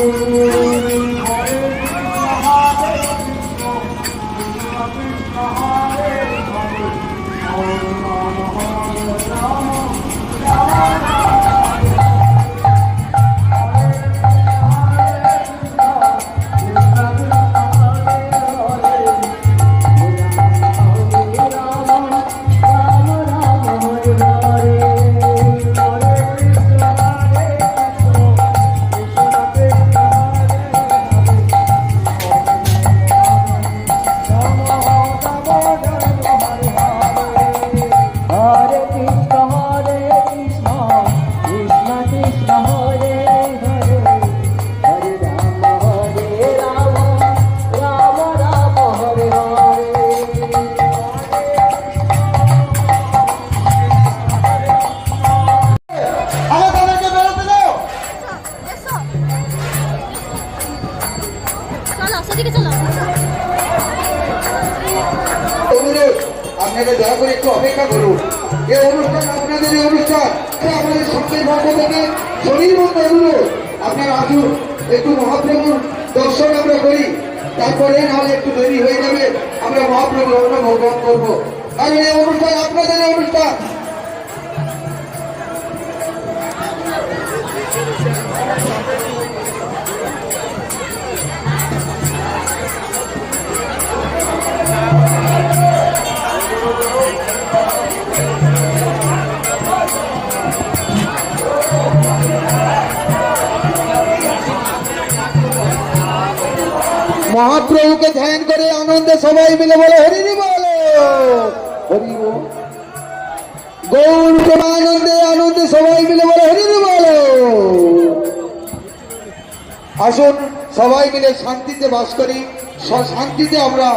হরে অনুরোধ আপনারা দয়া করে একটু অপেক্ষা করুন। দর্শন আমরা করি। তারপরে নাহলে একটু দেরি হয়ে যাবে। আমরা মহাপ্রভুর অন্য ভগবান করব। কারণ এই অনুষ্ঠান, আপনাদের অনুষ্ঠান মহাপ্রভুকে ধ্যান করে আনন্দে সবাই মিলে বলে, হরি বলো। গৌর আনন্দে আনন্দে সবাই মিলে বলে, হরি বলো। আসুন, সবাই মিলে শান্তিতে বাস করি। শান্তিতে আমরা